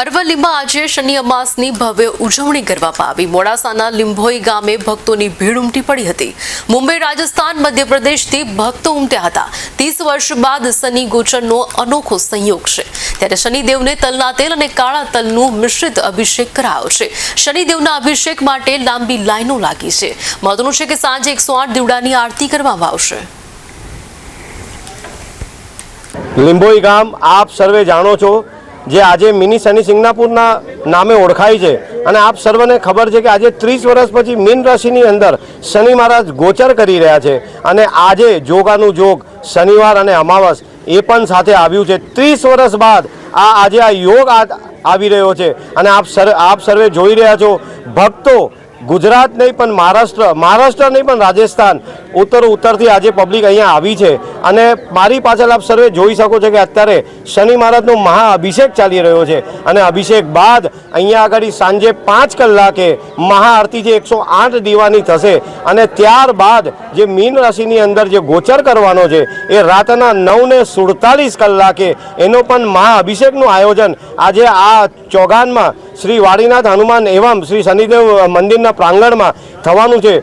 અરવલ્લીમાં આજે શનિ અમાસની ભવ્ય ઉજવણી કરવામાં આવી. મોડાસાના લીંભોઈ ગામે ભક્તોની ભીડ ઉમટી પડી હતી. મુંબઈ, રાજસ્થાન, મધ્યપ્રદેશથી ભક્તો ઉમટ્યા હતા. ત્રીસ વર્ષ બાદ શનિ ગોચરનો અનોખો સંયોગ છે. ત્યારે શનિદેવને તલના તેલ અને કાળા તલનું મિશ્રિત અભિષેક કરાયો છે. શનિદેવના અભિષેક માટે લાંબી લાઈનો લાગી છે. મહત્વનું છે કે સાંજે એકસો આઠ દીવડાની આરતી કરવામાં આવશે. લીંબોઈ ગામ આપ સર્વે જાણો છો જે આજે મિની શનિ સિંગનાપુરના નામે ઓળખાય છે. અને આપ સર્વને ખબર છે કે આજે ત્રીસ વર્ષ પછી મીન રાશિની અંદર શનિ મહારાજ ગોચર કરી રહ્યા છે. અને આજે જોગાનું જોગ, શનિવાર અને અમાવસ એ પણ સાથે આવ્યું છે. ત્રીસ વર્ષ બાદ આ આજે આ યોગ આવી રહ્યો છે. અને આપ સર આપ સર્વે જોઈ રહ્યા છો, ભક્તો ગુજરાત નહીં, પણ મહારાષ્ટ્ર મહારાષ્ટ્ર નહીં, પણ રાજસ્થાન. ઉત્તર, ઉત્તરથી આજે પબ્લિક અહીંયા આવી છે. અને મારી પાછળ આપ સર્વે જોઈ શકો છો કે અત્યારે શનિ મહારાજનો મહાઅભિષેક ચાલી રહ્યો છે. અને અભિષેક બાદ અહીંયા આગળ સાંજે પાંચ કલાકે મહાઆરતી જે એકસો આઠ દીવાની થશે. અને ત્યારબાદ જે મીન રાશિની અંદર જે ગોચર કરવાનો છે, એ રાતના નવ ને સુડતાલીસ કલાકે એનો પણ મહાઅભિષેકનું આયોજન આજે આ ચોગાનમાં શ્રી વાડીનાથ હનુમાન એવમ શ્રી શનિદેવ મંદિરના પ્રાંગણમાં થવાનું છે.